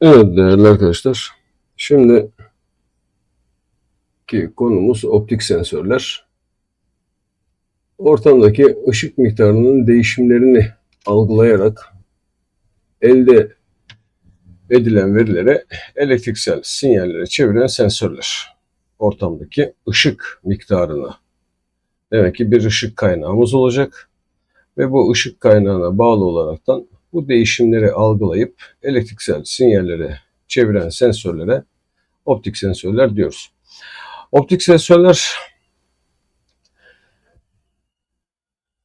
Evet değerli arkadaşlar. Şimdi ki konumuz optik sensörler. Ortamdaki ışık miktarının değişimlerini algılayarak elde edilen verilere elektriksel sinyallere çeviren sensörler. Ortamdaki ışık miktarını. Demek ki bir ışık kaynağımız olacak ve bu ışık kaynağına bağlı olaraktan bu değişimleri algılayıp elektriksel sinyallere çeviren sensörlere optik sensörler diyoruz. Optik sensörler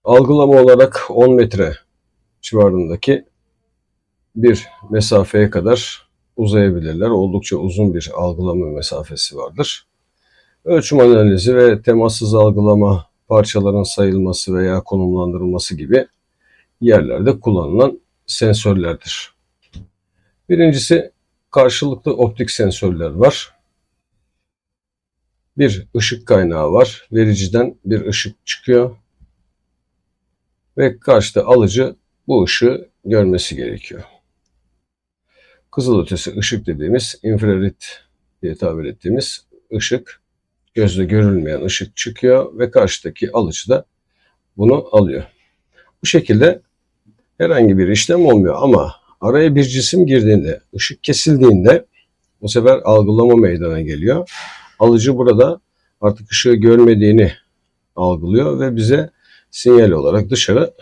algılama olarak 10 metre civarındaki bir mesafeye kadar uzayabilirler. Oldukça uzun bir algılama mesafesi vardır. Ölçüm analizi ve temassız algılama, parçaların sayılması veya konumlandırılması gibi yerlerde kullanılan sensörlerdir. Birincisi karşılıklı optik sensörler var. Bir ışık kaynağı var. Vericiden bir ışık çıkıyor. Ve karşıda alıcı bu ışığı görmesi gerekiyor. Kızılötesi ışık dediğimiz infrared diye tabir ettiğimiz ışık gözle görülmeyen ışık çıkıyor ve karşıdaki alıcı da bunu alıyor. Bu şekilde herhangi bir işlem olmuyor ama araya bir cisim girdiğinde, ışık kesildiğinde bu sefer algılama meydana geliyor. Alıcı burada artık ışığı görmediğini algılıyor ve bize sinyal olarak dışarı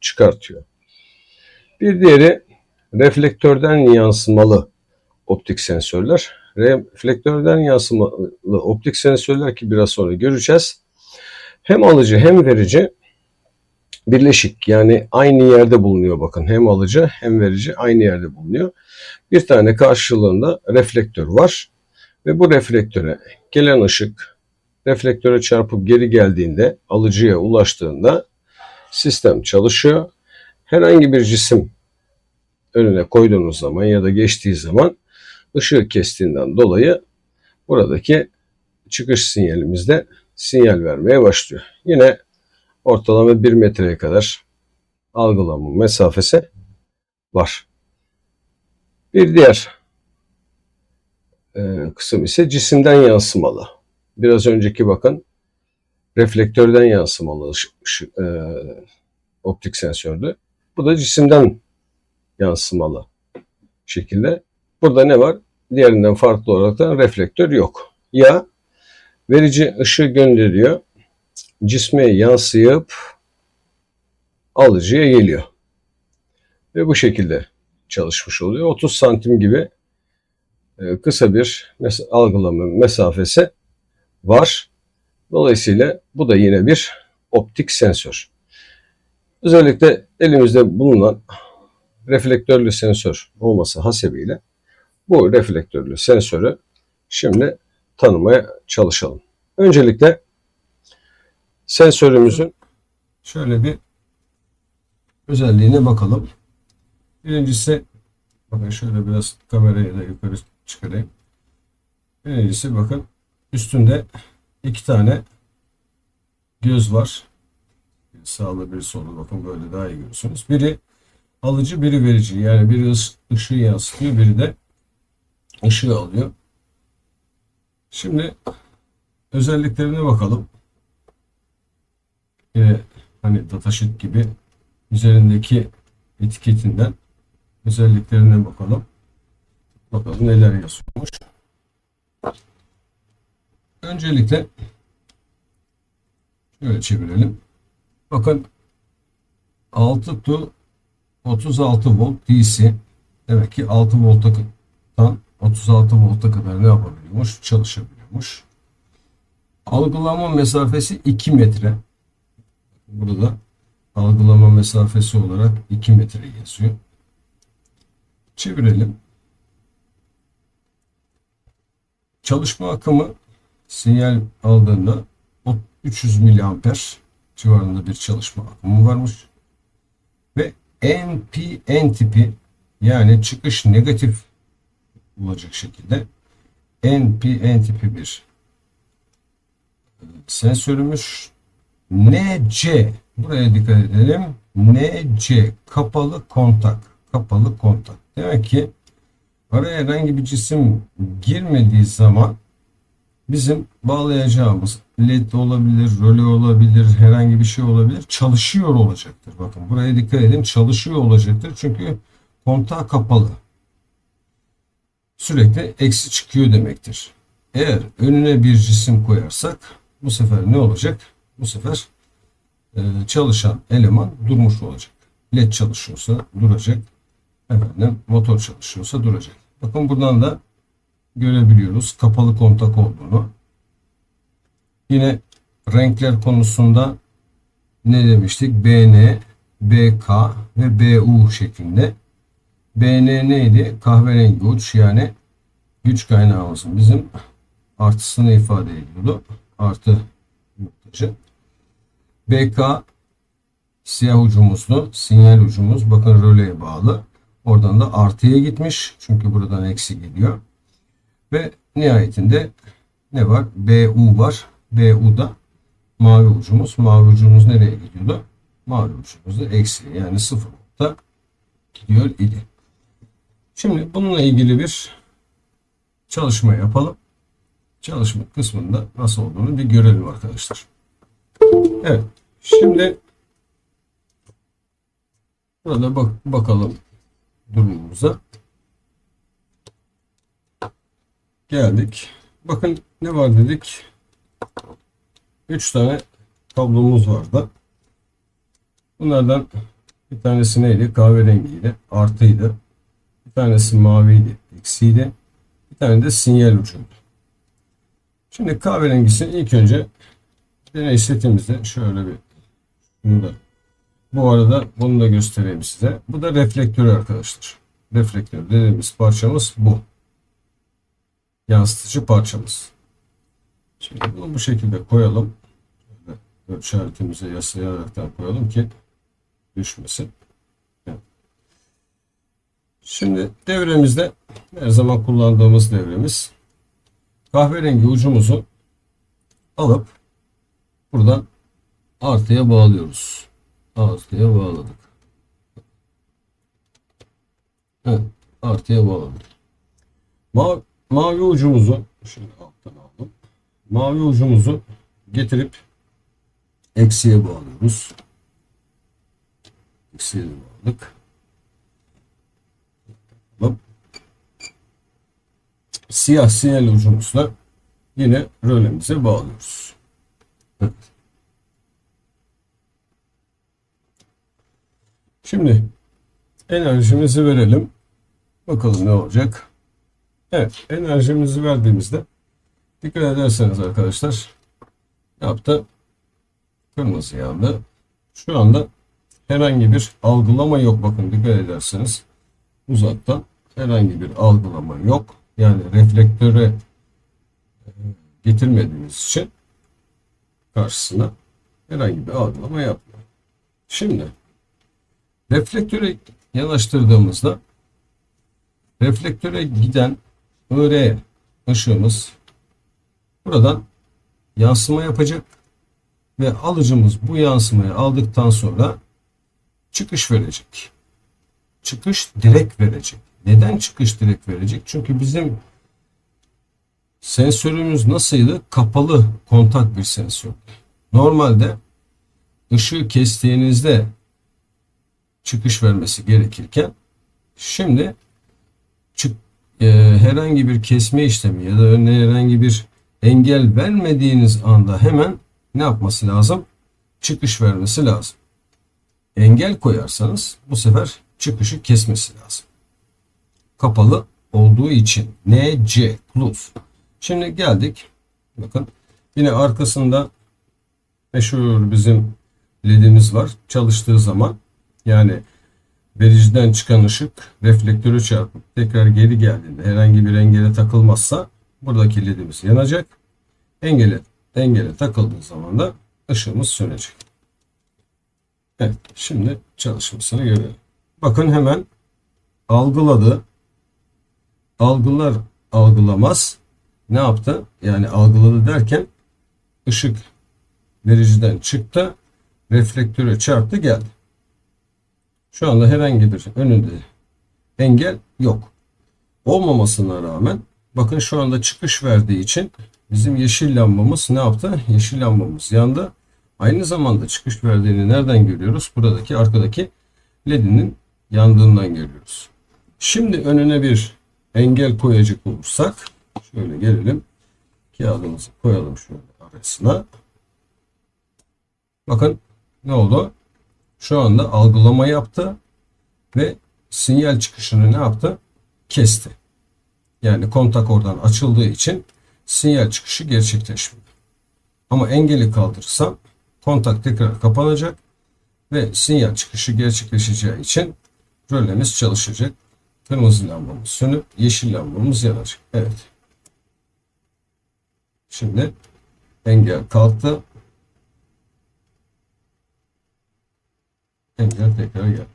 çıkartıyor. Bir diğeri reflektörden yansımalı optik sensörler. Reflektörden yansımalı optik sensörler ki biraz sonra göreceğiz. Hem alıcı hem verici birleşik yani aynı yerde bulunuyor bakın. Hem alıcı hem verici aynı yerde bulunuyor. Bir tane karşılığında reflektör var ve bu reflektöre gelen ışık reflektöre çarpıp geri geldiğinde alıcıya ulaştığında sistem çalışıyor. Herhangi bir cisim önüne koyduğunuz zaman ya da geçtiği zaman ışığı kestiğinden dolayı buradaki çıkış sinyalimizde sinyal vermeye başlıyor. Yine ortalama 1 metreye kadar algılama mesafesi var. Bir diğer e, kısım ise cisimden yansımalı. Biraz önceki bakın reflektörden yansımalı ışık, e, optik sensördü. Bu da cisimden yansımalı şekilde. Burada ne var? Diğerinden farklı olarak da reflektör yok. Ya verici ışığı gönderiyor cisme yansıyıp alıcıya geliyor. Ve bu şekilde çalışmış oluyor. 30 santim gibi e, kısa bir mes algılama mesafesi var. Dolayısıyla bu da yine bir optik sensör. Özellikle elimizde bulunan reflektörlü sensör olması hasebiyle bu reflektörlü sensörü şimdi tanımaya çalışalım. Öncelikle sensörümüzün şöyle bir özelliğine bakalım. Birincisi bakın şöyle biraz kamerayı da yukarı çıkarayım. Birincisi bakın üstünde iki tane göz var. Bir sağlı bir solu bakın böyle daha iyi görürsünüz. Biri alıcı biri verici yani biri ışığı yansıtıyor biri de ışığı alıyor. Şimdi özelliklerine bakalım e, hani datasheet gibi üzerindeki etiketinden özelliklerine bakalım. Bakalım neler yazıyormuş. Öncelikle şöyle çevirelim. Bakın 6 to 36 volt DC demek ki 6 volttan 36 volta kadar ne yapabiliyormuş? Çalışabiliyormuş. Algılama mesafesi 2 metre. Burada algılama mesafesi olarak 2 metre yazıyor. Çevirelim. Çalışma akımı sinyal aldığında 300 miliamper civarında bir çalışma akımı varmış. Ve NPN tipi yani çıkış negatif olacak şekilde NPN tipi bir sensörümüz NC buraya dikkat edelim. NC kapalı kontak. Kapalı kontak. Demek ki araya herhangi bir cisim girmediği zaman bizim bağlayacağımız led olabilir, röle olabilir, herhangi bir şey olabilir çalışıyor olacaktır. Bakın buraya dikkat edin çalışıyor olacaktır. Çünkü kontağı kapalı. Sürekli eksi çıkıyor demektir. Eğer önüne bir cisim koyarsak bu sefer ne olacak? Bu sefer e, çalışan eleman durmuş olacak. LED çalışıyorsa duracak. Efendim motor çalışıyorsa duracak. Bakın buradan da görebiliyoruz kapalı kontak olduğunu. Yine renkler konusunda ne demiştik? BN, BK ve BU şeklinde. BN neydi? Kahverengi uç yani güç kaynağımızın bizim artısını ifade ediyordu. Artı noktacı. BK siyah ucumuzdu. Sinyal ucumuz bakın röleye bağlı. Oradan da artıya gitmiş. Çünkü buradan eksi geliyor. Ve nihayetinde ne var? BU var. BU'da mavi ucumuz. Mavi ucumuz nereye gidiyordu? Mavi ucumuz da eksi. Yani sıfır nokta gidiyor idi. Şimdi bununla ilgili bir çalışma yapalım. Çalışma kısmında nasıl olduğunu bir görelim arkadaşlar. Evet. Şimdi burada bak bakalım durumumuza. Geldik. Bakın ne var dedik. 3 tane kablomuz vardı. Bunlardan bir tanesi neydi? Kahverengiydi. Artıydı. Bir tanesi maviydi. Eksiydi. Bir tane de sinyal ucuydu. Şimdi kahverengisini ilk önce deney setimizde şöyle bir bunu da bu arada bunu da göstereyim size. Bu da reflektör arkadaşlar. Reflektör dediğimiz parçamız bu. Yansıtıcı parçamız. Şimdi bunu bu şekilde koyalım. İşaretimize yaslayaraktan koyalım ki düşmesin. Şimdi devremizde her zaman kullandığımız devremiz kahverengi ucumuzu alıp buradan artıya bağlıyoruz. Artıya bağladık. Evet, artıya bağladık. Mavi, mavi ucumuzu şimdi alttan aldım. Mavi ucumuzu getirip eksiye bağlıyoruz. Eksiye bağladık. Hop. Siyah sinyal ucumuzla yine rölemize bağlıyoruz. Şimdi enerjimizi verelim. Bakalım ne olacak. Evet enerjimizi verdiğimizde dikkat ederseniz arkadaşlar yaptı. Kırmızı yandı. Şu anda herhangi bir algılama yok. Bakın dikkat ederseniz uzaktan herhangi bir algılama yok. Yani reflektöre e, getirmediğimiz için karşısına herhangi bir algılama yapmıyor. Şimdi reflektöre yanaştırdığımızda reflektöre giden IR ışığımız buradan yansıma yapacak ve alıcımız bu yansımayı aldıktan sonra çıkış verecek. Çıkış direkt verecek. Neden çıkış direkt verecek? Çünkü bizim sensörümüz nasıldı? Kapalı kontak bir sensör. Normalde ışığı kestiğinizde çıkış vermesi gerekirken şimdi çık, e, herhangi bir kesme işlemi ya da önüne herhangi bir engel vermediğiniz anda hemen ne yapması lazım? Çıkış vermesi lazım. Engel koyarsanız bu sefer çıkışı kesmesi lazım. Kapalı olduğu için NC plus. Şimdi geldik. Bakın yine arkasında meşhur bizim ledimiz var. Çalıştığı zaman yani vericiden çıkan ışık reflektörü çarpıp tekrar geri geldiğinde herhangi bir engele takılmazsa buradaki ledimiz yanacak. Engele dengele takıldığı zaman da ışığımız sönecek. Evet şimdi çalışmasını görelim. Bakın hemen algıladı. Algılar algılamaz. Ne yaptı? Yani algıladı derken ışık vericiden çıktı. Reflektöre çarptı geldi. Şu anda herhangi bir önünde engel yok. olmamasına rağmen bakın şu anda çıkış verdiği için bizim yeşil lambamız ne yaptı? Yeşil lambamız yandı. Aynı zamanda çıkış verdiğini nereden görüyoruz? Buradaki arkadaki ledinin yandığından görüyoruz. Şimdi önüne bir engel koyacak olursak şöyle gelelim. Kağıdımızı koyalım şöyle arasına. Bakın ne oldu? Şu anda algılama yaptı ve sinyal çıkışını ne yaptı? Kesti. Yani kontak oradan açıldığı için sinyal çıkışı gerçekleşmiyor. Ama engeli kaldırırsam kontak tekrar kapanacak ve sinyal çıkışı gerçekleşeceği için rölemiz çalışacak. Kırmızı lambamız sönüp yeşil lambamız yanacak. Evet. Şimdi engel kalktı. Engel tekrar geldi.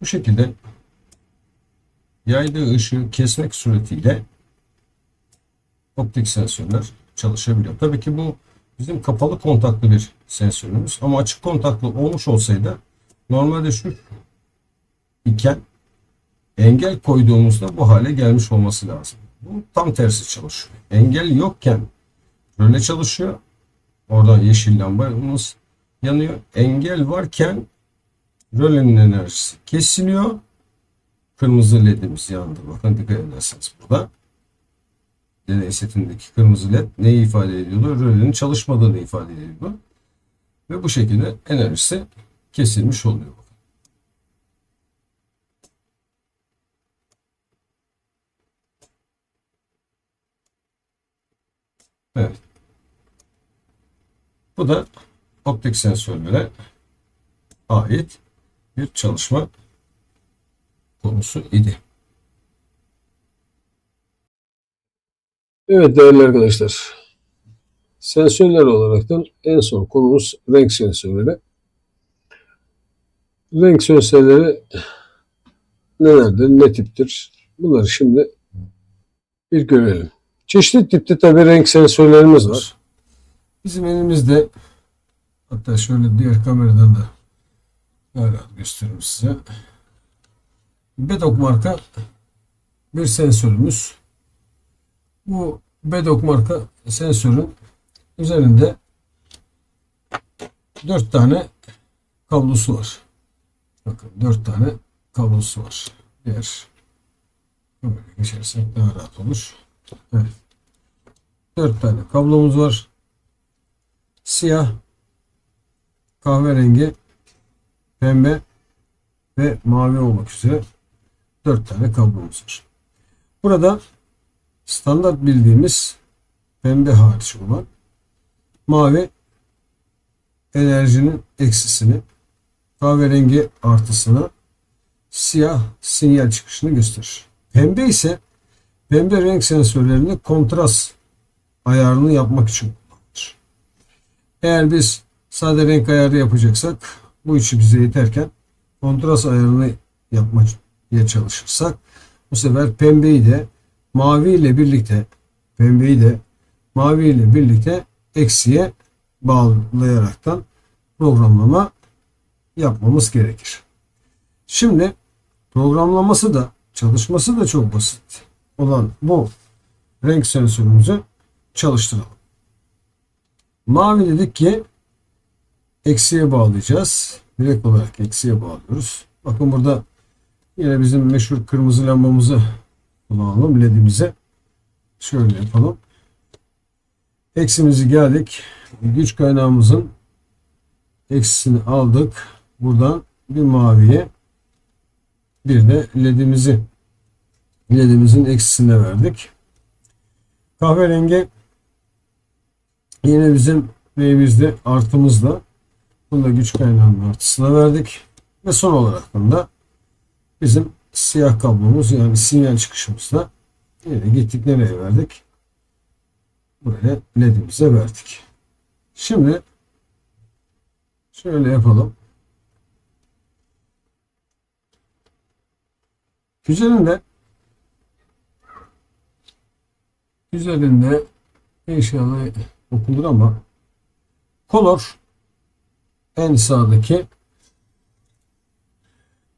Bu şekilde yaydığı ışığı kesmek suretiyle optik sensörler çalışabiliyor. Tabii ki bu bizim kapalı kontaklı bir sensörümüz ama açık kontaklı olmuş olsaydı normalde şu iken engel koyduğumuzda bu hale gelmiş olması lazım. Bu tam tersi çalışıyor. Engel yokken böyle çalışıyor. Oradan yeşil lambamız yanıyor. Engel varken rölenin enerjisi kesiliyor. Kırmızı ledimiz yandı. Bakın dikkat ederseniz burada. Deney setindeki kırmızı led neyi ifade ediyordu? Rölenin çalışmadığını ifade ediyordu. Ve bu şekilde enerjisi kesilmiş oluyor. Evet. Bu da optik sensörlere ait bir çalışma konusu idi. Evet değerli arkadaşlar. Sensörler olaraktan en son konumuz renk sensörleri. Renk sensörleri nelerdir, ne tiptir? Bunları şimdi bir görelim. Çeşitli tipte tabii renk sensörlerimiz var. Bizim elimizde hatta şöyle diğer kameradan da böyle göstereyim size. Bedok marka bir sensörümüz. Bu Bedok marka sensörün üzerinde dört tane kablosu var. Bakın dört tane kablosu var. Diğer geçersek daha rahat olur. Evet. Dört tane kablomuz var. Siyah, kahverengi, pembe ve mavi olmak üzere dört tane kablomuz var. Burada standart bildiğimiz pembe hariç olan mavi enerjinin eksisini, kahverengi artısını, siyah sinyal çıkışını gösterir. Pembe ise pembe renk sensörlerinde kontrast ayarını yapmak için kullanılır. Eğer biz sade renk ayarı yapacaksak bu içi bize yeterken kontrast ayarını yapmaya çalışırsak bu sefer pembeyi de mavi ile birlikte pembeyi de mavi ile birlikte eksiye bağlayaraktan programlama yapmamız gerekir. Şimdi programlaması da çalışması da çok basit olan bu renk sensörümüzü çalıştıralım. Mavi dedik ki eksiye bağlayacağız. Direkt olarak eksiye bağlıyoruz. Bakın burada yine bizim meşhur kırmızı lambamızı kullanalım ledimize. Şöyle yapalım. Eksimizi geldik. Güç kaynağımızın eksisini aldık. Buradan bir maviye bir de ledimizi ledimizin eksisine verdik. Kahverengi yine bizim neyimizde artımızda bunu da güç kaynağının artısına verdik. Ve son olarak da bizim siyah kablomuz yani sinyal çıkışımızda yine gittik nereye verdik? Buraya ledimize verdik. Şimdi şöyle yapalım. Üzerinde üzerinde inşallah okunur ama color en sağdaki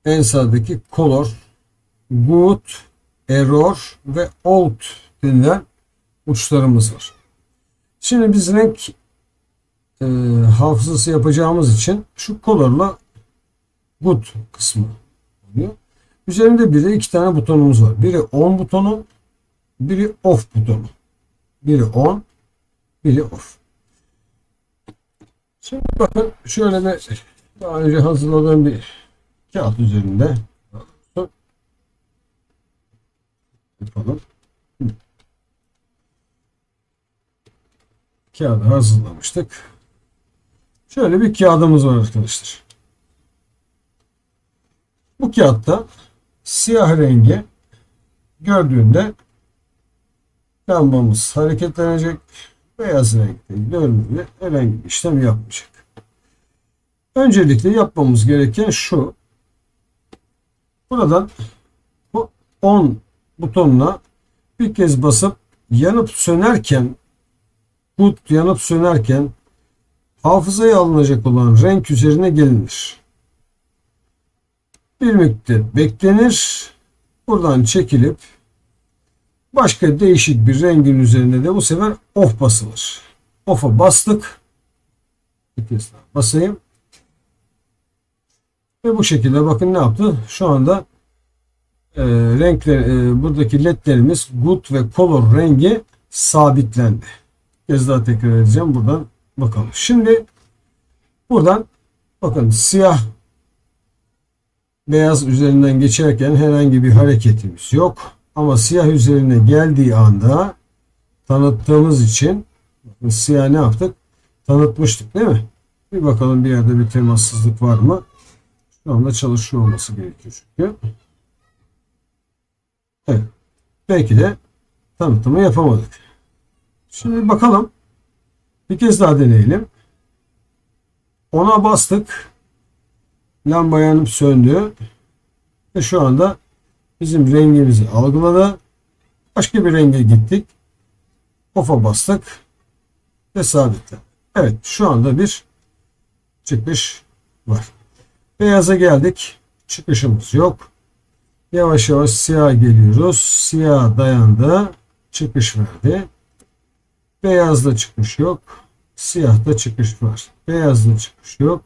en sağdaki color good, error ve old denilen uçlarımız var. Şimdi biz renk e, hafızası yapacağımız için şu color'la good kısmı oluyor. Üzerinde bir de iki tane butonumuz var. Biri on butonu, biri off butonu. Biri on, biri off. Şimdi bakın şöyle bir daha önce hazırladığım bir kağıt üzerinde yapalım. Kağıdı hazırlamıştık. Şöyle bir kağıdımız var arkadaşlar. Bu kağıtta siyah rengi gördüğünde lambamız hareketlenecek. Beyaz renkte gördüğünde herhangi bir işlem yapmayacak. Öncelikle yapmamız gereken şu. Buradan bu on butonuna bir kez basıp yanıp sönerken bu yanıp sönerken hafızaya alınacak olan renk üzerine gelinir. Bir müddet beklenir. Buradan çekilip başka değişik bir rengin üzerinde de bu sefer off basılır. Off'a bastık. Bir kez daha basayım. Ve bu şekilde bakın ne yaptı? Şu anda e, renkler e, buradaki ledlerimiz good ve color rengi sabitlendi. Bir kez daha tekrar edeceğim. Buradan bakalım. Şimdi buradan bakın siyah beyaz üzerinden geçerken herhangi bir hareketimiz yok. Ama siyah üzerine geldiği anda tanıttığımız için siyah ne yaptık? Tanıtmıştık değil mi? Bir bakalım bir yerde bir temassızlık var mı? Şu anda çalışıyor olması gerekiyor çünkü. Evet. Belki de tanıtımı yapamadık. Şimdi bakalım. Bir kez daha deneyelim. Ona bastık. Lamba yanıp söndü. Ve şu anda bizim rengimizi algıladı. Başka bir renge gittik. Off'a bastık. Ve sabitlendi. Evet şu anda bir çıkış var. Beyaza geldik. Çıkışımız yok. Yavaş yavaş siyah geliyoruz. Siyah dayandı. Çıkış verdi. Beyazda çıkış yok. Siyahta çıkış var. Beyazda çıkış yok.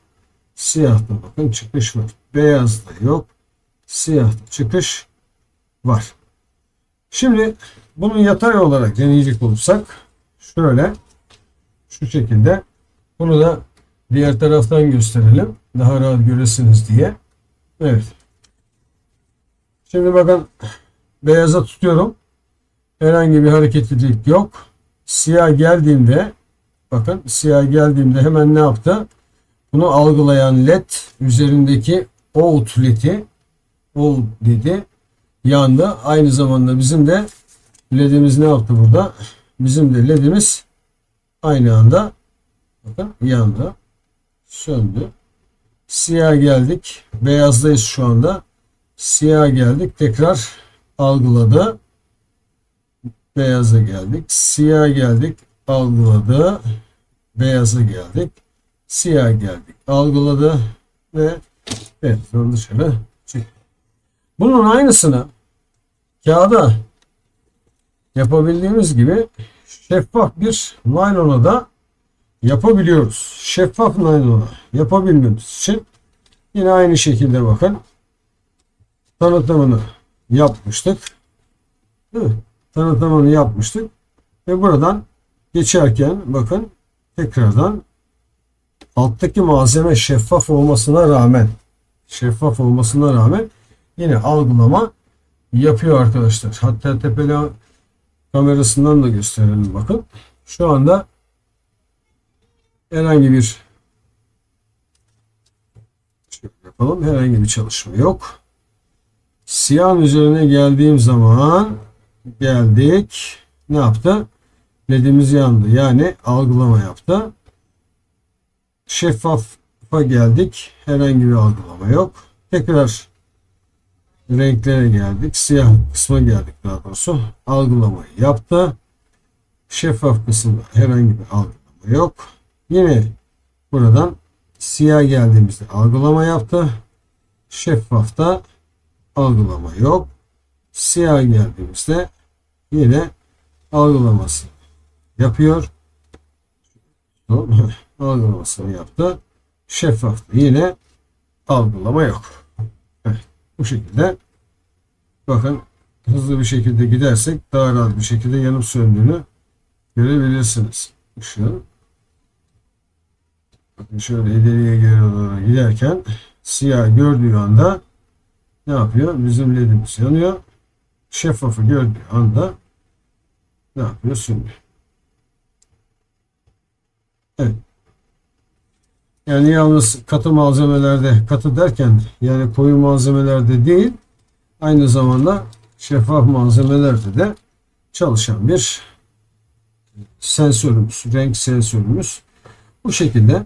Siyahta bakın çıkış var. Beyazda yok. Siyahta çıkış var. Şimdi bunu yatay olarak deneyecek olursak şöyle şu şekilde bunu da diğer taraftan gösterelim. Daha rahat göresiniz diye. Evet. Şimdi bakın beyaza tutuyorum. Herhangi bir hareketlilik yok. Siyah geldiğinde bakın siyah geldiğinde hemen ne yaptı? Bunu algılayan led üzerindeki out led'i out dedi yandı. Aynı zamanda bizim de ledimiz ne yaptı burada? Bizim de ledimiz aynı anda bakın yandı. Söndü. Siyah geldik. Beyazdayız şu anda. Siyah geldik. Tekrar algıladı. Beyaza geldik. Siyah geldik. Algıladı. Beyaza geldik. Siyah geldik. Algıladı. Ve evet dışarı çıktı. Bunun aynısını kağıda yapabildiğimiz gibi şeffaf bir naylona da yapabiliyoruz. Şeffaf naylona yapabilmemiz için yine aynı şekilde bakın tanıtımını yapmıştık. Değil mi? Tanıtımını yapmıştık. Ve buradan geçerken bakın tekrardan alttaki malzeme şeffaf olmasına rağmen şeffaf olmasına rağmen yine algılama yapıyor arkadaşlar. Hatta tepeli kamerasından da gösterelim bakın. Şu anda herhangi bir şöyle yapalım. Herhangi bir çalışma yok. Siyahın üzerine geldiğim zaman geldik. Ne yaptı? LED'imiz yandı. Yani algılama yaptı. Şeffafa geldik. Herhangi bir algılama yok. Tekrar renklere geldik. Siyah kısma geldik daha doğrusu. Algılamayı yaptı. Şeffaf kısımda herhangi bir algılama yok. Yine buradan siyah geldiğimizde algılama yaptı. Şeffafta algılama yok. Siyah geldiğimizde yine algılaması yapıyor. Algılamasını yaptı. Şeffaf yine algılama yok. Bu şekilde bakın hızlı bir şekilde gidersek daha rahat bir şekilde yanıp söndüğünü görebilirsiniz. Işığın bakın şöyle ileriye geri doğru giderken siyah gördüğü anda ne yapıyor? Bizim ledimiz yanıyor. Şeffafı gördüğü anda ne yapıyor? Sönüyor. Evet. Yani yalnız katı malzemelerde, katı derken yani koyu malzemelerde değil, aynı zamanda şeffaf malzemelerde de çalışan bir sensörümüz, renk sensörümüz. Bu şekilde.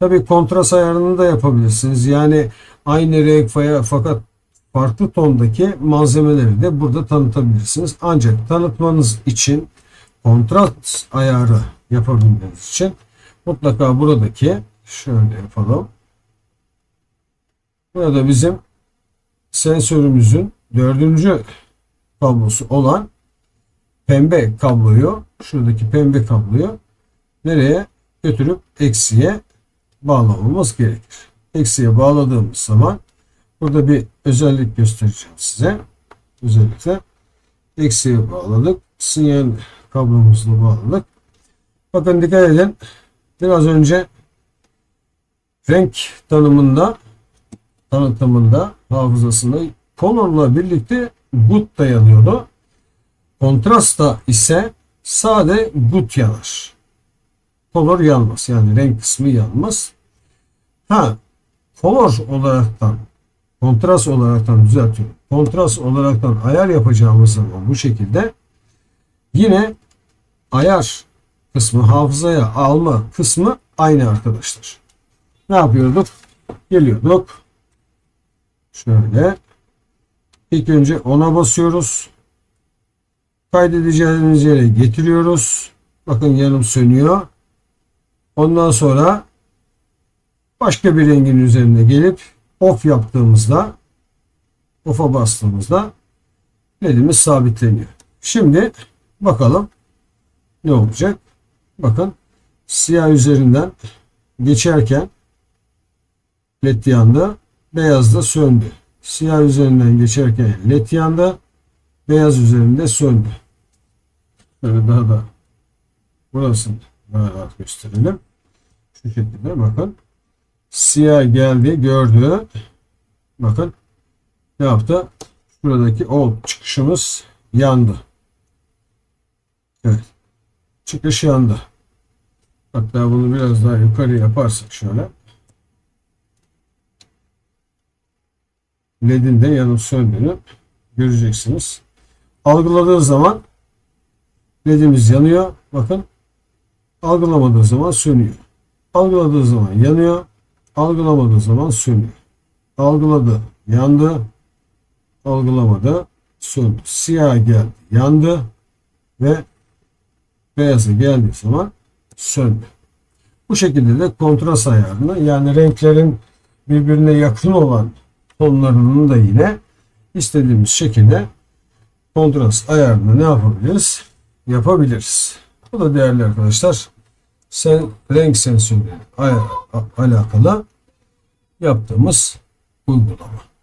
Tabii kontrast ayarını da yapabilirsiniz. Yani aynı renk fakat farklı tondaki malzemeleri de burada tanıtabilirsiniz. Ancak tanıtmanız için kontrast ayarı yapabilmeniz için mutlaka buradaki şöyle yapalım. Burada bizim sensörümüzün dördüncü kablosu olan pembe kabloyu şuradaki pembe kabloyu nereye götürüp eksiye bağlamamız gerekir. Eksiye bağladığımız zaman burada bir özellik göstereceğim size. Özellikle eksiye bağladık. Sinyal kablomuzla bağladık. Bakın dikkat edin. Biraz önce renk tanımında tanıtımında hafızasında color'la birlikte good da yanıyordu. Kontrasta ise sade good yanar. Color yanmaz. Yani renk kısmı yanmaz. Ha color olaraktan kontrast olaraktan düzeltiyorum. Kontrast olaraktan ayar yapacağımız zaman bu şekilde yine ayar kısmı hafızaya alma kısmı aynı arkadaşlar. Ne yapıyorduk? Geliyorduk. Şöyle. İlk önce ona basıyoruz. Kaydedeceğimiz yere getiriyoruz. Bakın yanım sönüyor. Ondan sonra başka bir rengin üzerine gelip off yaptığımızda off'a bastığımızda ledimiz sabitleniyor. Şimdi bakalım ne olacak? Bakın siyah üzerinden geçerken led yandı. Beyaz da söndü. Siyah üzerinden geçerken led yandı. Beyaz üzerinde söndü. Şöyle daha da burasını daha rahat gösterelim. Şu şekilde bakın. Siyah geldi gördü. Bakın ne yaptı? Şuradaki o çıkışımız yandı. Evet. Çıkış yandı. Hatta bunu biraz daha yukarı yaparsak şöyle. LED'in de yanıp söndüğünü göreceksiniz. Algıladığı zaman LED'imiz yanıyor. Bakın. Algılamadığı zaman sönüyor. Algıladığı zaman yanıyor. Algılamadığı zaman sönüyor. Algıladı, yandı. Algılamadı, söndü. Siyah geldi, yandı ve beyazı geldiği zaman söndü. Bu şekilde de kontrast ayarını yani renklerin birbirine yakın olan tonlarının da yine istediğimiz şekilde kontrast ayarını ne yapabiliriz? Yapabiliriz. Bu da değerli arkadaşlar sen renk sensörü alakalı yaptığımız uygulama.